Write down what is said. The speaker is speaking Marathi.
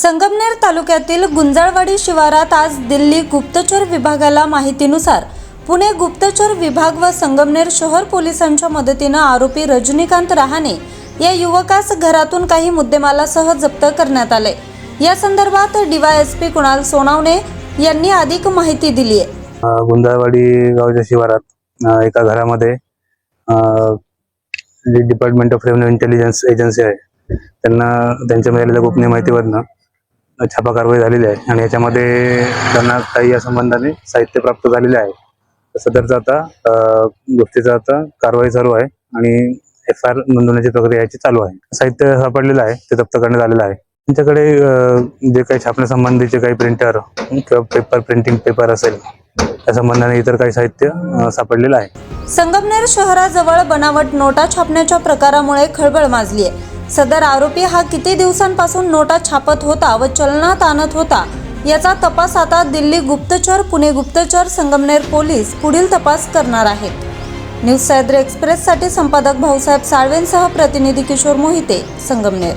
संगमनेर तालुक्यातील गुंजाळवाडी शिवारात आज दिल्ली गुप्तचर विभागाला माहितीनुसार पुणे गुप्तचर विभाग व संगमनेर शहर पोलिसांच्या मदतीनं आरोपी रजनीकांत रहाणे या युवकास घरातून काही मुद्देमालासह जप्त करण्यात आले. या संदर्भात डीवायएसपी कुणाल सोनावणे यांनी अधिक माहिती दिली आहे. गुंजाळवाडी गावच्या शिवारात एका घरामध्ये department of revenue intelligence agency आहे त्यांना त्यांच्या मिळालेल्या गोपनीय माहितीवरनं छापा कारवाई झालेली आहे. आणि याच्यामध्ये त्यांना काही या संबंधाने साहित्य प्राप्त झालेले आहे. सदरचा आता गोष्टीचा आता कारवाई चालू आहे आणि एफ आय आर नोंदवण्याची प्रक्रिया याची चालू आहे. साहित्य सापडलेलं आहे ते जप्त करण्यात आलेलं आहे. त्यांच्याकडे जे काही छापण्यासंबंधीचे काही प्रिंटर किंवा पेपर प्रिंटिंग पेपर असेल त्या संबंधाने इतर काही साहित्य सापडलेलं आहे. संगमनेर शहराजवळ बनावट नोटा छापण्याच्या प्रकारामुळे खळबळ माजली आहे सदर आरोपी हा किती दिवसांपासून नोटा छापत होता व चलनात आणत होता याचा तपास आता दिल्ली गुप्तचर पुणे गुप्तचर संगमनेर पोलीस पुढील तपास करणार आहेत. न्यूज सह्याद्री एक्सप्रेससाठी संपादक भाऊसाहेब साळवेंसह प्रतिनिधी किशोर मोहिते संगमनेर.